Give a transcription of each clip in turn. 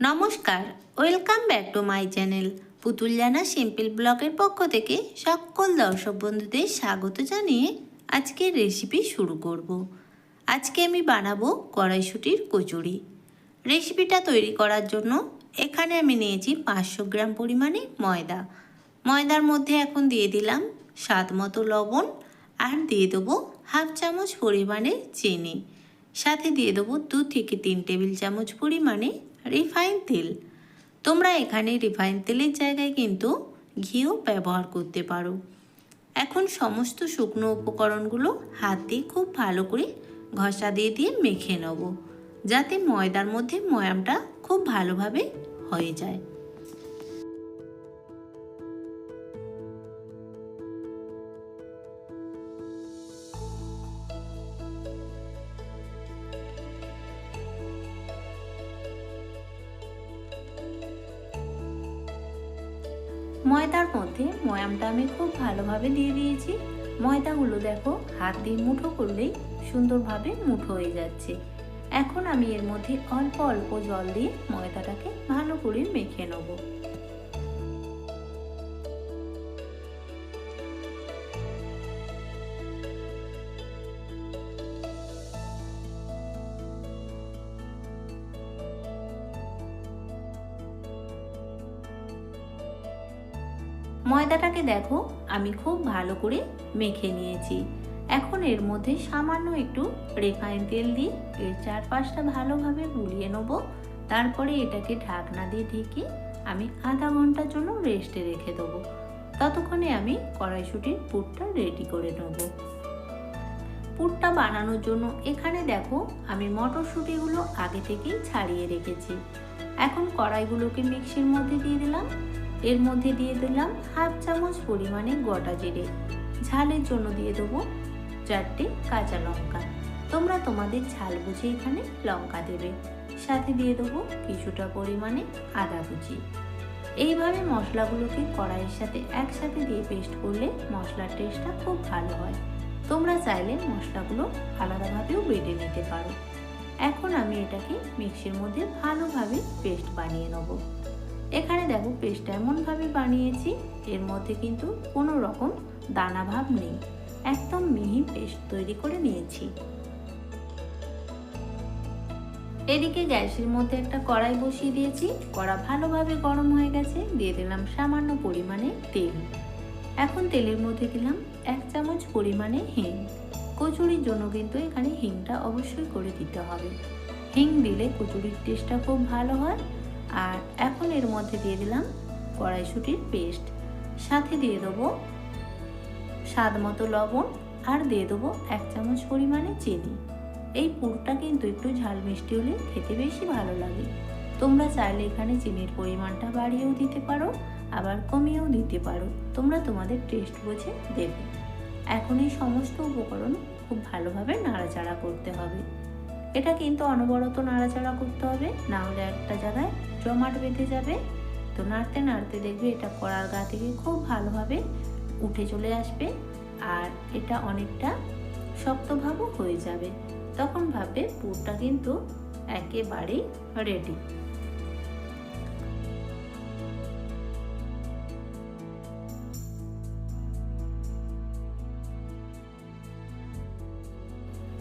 নমস্কার, welcome back to my channel Putul Jana simple ব্লগের পক্ষ থেকে সকল দর্শক বন্ধুদের স্বাগত জানিয়ে আজকের রেসিপি শুরু করব। আজকে আমি বানাবো কড়াইশুটির কচুরি। রেসিপিটা তৈরি করার জন্য এখানে আমি নিয়েছি পাঁচশো গ্রাম পরিমাণে ময়দা। ময়দার মধ্যে এখন দিয়ে দিলাম স্বাদ মতো লবণ আর দিয়ে দেবো হাফ চামচ পরিমাণে চিনি। সাথে দিয়ে দেবো দু থেকে তিন টেবিল চামচ পরিমাণে রিফাইন তেল। তোমরা এখানে রিফাইন তেলের জায়গায় কিন্তু ঘিও ব্যবহার করতে পারো। এখন সমস্ত শুকনো উপকরণগুলো হাত দিয়ে খুব ভালো করে ঘষা দিয়ে দিয়ে মেখে নেব, যাতে ময়দার মধ্যে ময়ামটা খুব ভালোভাবে হয়ে যায়। ময়দার মধ্যে ময়ামটা আমি খুব ভালোভাবে দিয়ে দিয়েছি। ময়দাগুলো দেখো, হাত দিয়ে মুঠো করলেই সুন্দরভাবে মুঠো হয়ে যাচ্ছে। এখন আমি এর মধ্যে অল্প অল্প জল দিয়ে ময়দাটাকে ভালো করে মেখে নেব। ময়দাটাকে দেখো, আমি খুব ভালো করে মেখে নিয়েছি। এখন এর মধ্যে সামান্য একটু রেফাইন তেল দিয়ে এর চারপাশটা ভালোভাবে বুলিয়ে নেব। তারপরে এটাকে ঢাকনা দিয়ে ঢেকে আমি আধা ঘণ্টার জন্য রেস্টে রেখে দেবো। ততক্ষণে আমি কড়াইশুটির পুরটা রেডি করে নেব। পুরটা বানানোর জন্য এখানে দেখো, আমি মটরশুঁটিগুলো আগে থেকেই ছাড়িয়ে রেখেছি। এখন কড়াইগুলোকে মিক্সির মধ্যে দিয়ে দিলাম। এর মধ্যে দিয়ে দিলাম হাফ চামচ পরিমাণে গোটা জিরে। ঝালের জন্য দিয়ে দেবো চারটে কাঁচা লঙ্কা। তোমরা তোমাদের ঝাল বুঝে এখানে লঙ্কা দেবে। সাথে দিয়ে দেবো কিছুটা পরিমাণে আদা কুচি। এইভাবে মশলাগুলোকে কড়াইয়ের সাথে একসাথে দিয়ে পেস্ট করলে মশলার টেস্টটা খুব ভালো হয়। তোমরা চাইলে মশলাগুলো আলাদাভাবেও বেটে নিতে পারো। এখন আমি এটাকে মিক্সির মধ্যে ভালোভাবে পেস্ট বানিয়ে নেব। এখানে দেখো পেস্টটা এমনভাবে বানিয়েছি, এর মধ্যে কিন্তু কোনো রকম দানা ভাব নেই। একদম মিহি পেস্ট তৈরি করে নিয়েছি। এদিকে গ্যাসের মধ্যে একটা কড়াই বসিয়ে দিয়েছি, কড়া ভালোভাবে গরম হয়ে গেছে, দিয়ে দিলাম সামান্য পরিমাণে তেল। এখন তেলের মধ্যে দিলাম এক চামচ পরিমাণে হিং। কচুরির জন্য কিন্তু এখানে হিংটা অবশ্যই করে দিতে হবে। হিং দিলে কচুরির টেস্টটা খুব ভালো হয় আর এখন এর মধ্যে দিয়ে দিলাম কড়াইশুটির পেস্ট। সাথে দিয়ে দেবো স্বাদ মতো লবণ আর দিয়ে দেবো এক চামচ পরিমাণে চিনি। এই পুরটা কিন্তু একটু ঝাল মিষ্টি হলে খেতে বেশি ভালো লাগে। তোমরা চাইলে এখানে চিনির পরিমাণটা বাড়িয়েও দিতে পারো, আবার কমিয়েও দিতে পারো। তোমরা তোমাদের টেস্ট বুঝে দেবে। এখন এই সমস্ত উপকরণ খুব ভালোভাবে নাড়াচাড়া করতে হবে। এটা কিন্তু অনবরত নাড়াচাড়া করতে হবে, না হলে একটা জায়গায় জমাট বেঁধে যাবে। তো নাড়তে নাড়তে দেখবে এটা কড়ার গা থেকে খুব ভালোভাবে উঠে চলে আসবে আর এটা অনেকটা শক্তভাবও হয়ে যাবে। তখন ভাববে পুরটা কিন্তু একেবারেই রেডি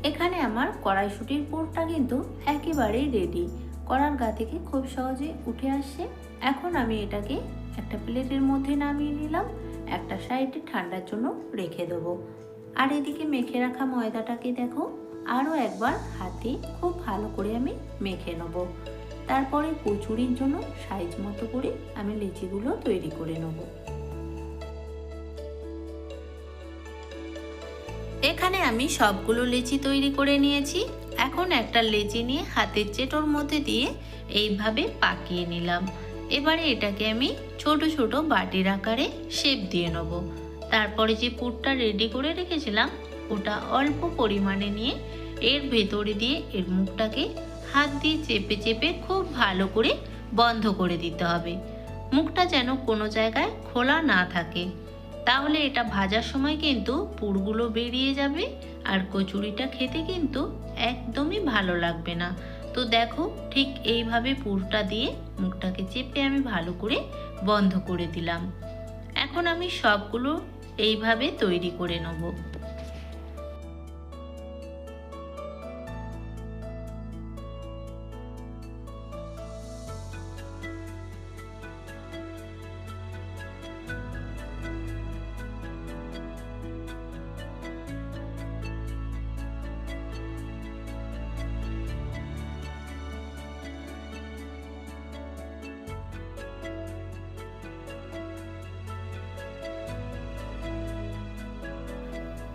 এখানে আমার কড়াইশুটির পুরটা কিন্তু একেবারেই রেডি কড়ার গা থেকে খুব সহজে উঠে আসছে এখন আমি এটাকে একটা প্লেটের মধ্যে নামিয়ে নিলাম। একটা সাইডে ঠান্ডার জন্য রেখে দেবো। আর এদিকে মেখে রাখা ময়দাটাকে দেখো, আরও একবার হাতে খুব ভালো করে আমি মেখে নেব। তারপরে কচুরির জন্য সাইজ মতো করে আমি লেচিগুলো তৈরি করে নেব। এখানে আমি সবগুলো লেচি তৈরি করে নিয়েছি। এখন একটা লেচি নিয়ে হাতের চেটোর মধ্যে দিয়ে এইভাবে পাকিয়ে নিলাম। এবারে এটাকে আমি ছোট ছোট বাটির আকারে শেপ দিয়ে নেব। তারপরে যে পুরটা রেডি করে রেখেছিলাম, ওটা অল্প পরিমাণে নিয়ে এর ভেতরে দিয়ে এর মুখটাকে হাত দিয়ে চেপে চেপে খুব ভালো করে বন্ধ করে দিতে হবে। মুখটা যেন কোনো জায়গায় খোলা না থাকে। তাহলে এটা ভাজার সময় কিন্তু পুরগুলো বেরিয়ে যাবে আর কচুরিটা খেতে কিন্তু একদমই ভালো লাগবে না। তো দেখো ঠিক এইভাবে পুরটা দিয়ে মুখটাকে চেপে আমি ভালো করে বন্ধ করে দিলাম। এখন আমি সবগুলো এইভাবে তৈরি করে নেব।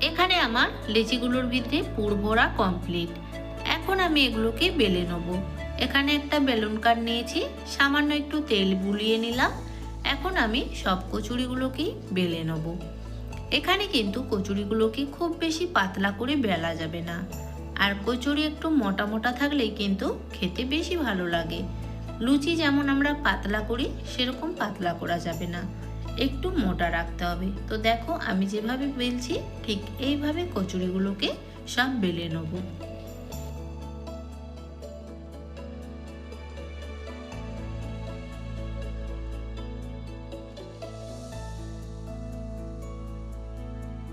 এখানে আমার লেচিগুলোর ভিতরে পুর ভরা কমপ্লিট এখন আমি এগুলোকে বেলে নেব। এখানে একটা বেলুন কাট নিয়েছি, সামান্য একটু তেল বুলিয়ে নিলাম। এখন আমি সব কচুরিগুলোকেই বেলে নেব। এখানে কিন্তু কচুরিগুলোকে খুব বেশি পাতলা করে বেলা যাবে না। আর কচুরি একটু মোটা মোটা থাকলেই কিন্তু খেতে বেশি ভালো লাগে। লুচি যেমন আমরা পাতলা করি, সেরকম পাতলা করা যাবে না। একটু মোটা রাখতে হবে। তো দেখো আমি যেভাবে বেলছি, ঠিক এইভাবে কচুরিগুলোকে সব বেলে নেব।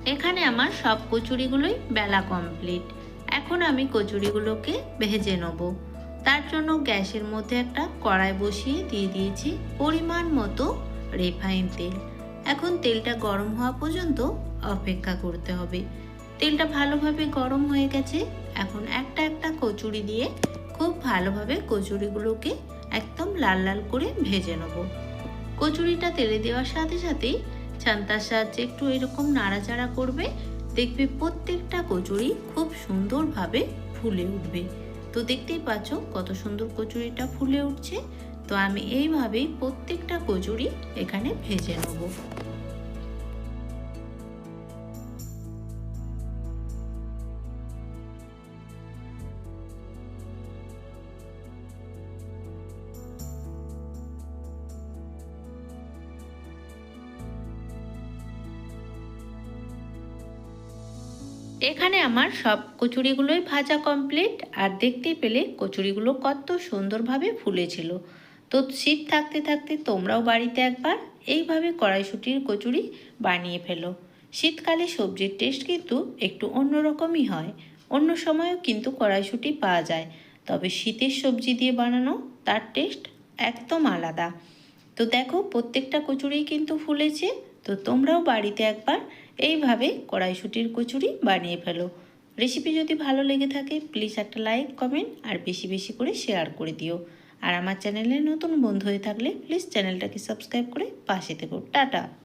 এখানে আমার সব কচুরিগুলোই বেলা কমপ্লিট। এখন আমি কচুরিগুলোকে ভেজে নেব। তার জন্য গ্যাসের মধ্যে একটা কড়াই বসিয়ে দিয়ে দিয়েছি। পরিমাণ মতো রিফাইন তেল। এখন তেলটা গরম হওয়া পর্যন্ত অপেক্ষা করতে হবে। তেলটা ভালোভাবে গরম হয়ে গেছে। এখন একটা একটা কচুরি দিয়ে খুব ভালোভাবে কচুরিগুলোকে একদম লাল লাল করে ভেজে নেব। কচুরিটা তেলে দেওয়ার সাথে সাথেই ছান্তার সাহায্যে একটু এরকম নাড়াচাড়া করবে। দেখবে প্রত্যেকটা কচুরি খুব সুন্দরভাবে ফুলে উঠবে। তো দেখতেই পাচ্ছ কত সুন্দর কচুরিটা ফুলে উঠছে। তো আমি এইভাবেই প্রত্যেকটা কচুরি এখানে ভেজে নেব। এখানে আমার সব কচুরিগুলোই ভাজা কমপ্লিট, আর দেখতেই পেলে কচুরিগুলো কত সুন্দরভাবে ফুলেছিল। তো শীত থাকতে থাকতে তোমরাও বাড়িতে একবার এইভাবে কড়াইশুটির কচুরি বানিয়ে ফেলো। শীতকালে সবজির টেস্ট কিন্তু একটু অন্যরকমই হয়। অন্য সময়ও কিন্তু কড়াইশুটি পাওয়া যায়। তবে শীতের সবজি দিয়ে বানানো, তার টেস্ট একদম আলাদা। তো দেখো, প্রত্যেকটা কচুরি কিন্তু ফুলেছে। তো তোমরাও বাড়িতে একবার এইভাবে কড়াইশুটির কচুরি বানিয়ে ফেলো। রেসিপি যদি ভালো লেগে থাকে প্লিজ একটা লাইক কমেন্ট আর বেশি বেশি করে শেয়ার করে দিও। আর আমার চ্যানেলে নতুন বন্ধু হয়ে থাকলে প্লিজ চ্যানেলটাকে সাবস্ক্রাইব করে পাশে থেকো। টাটা।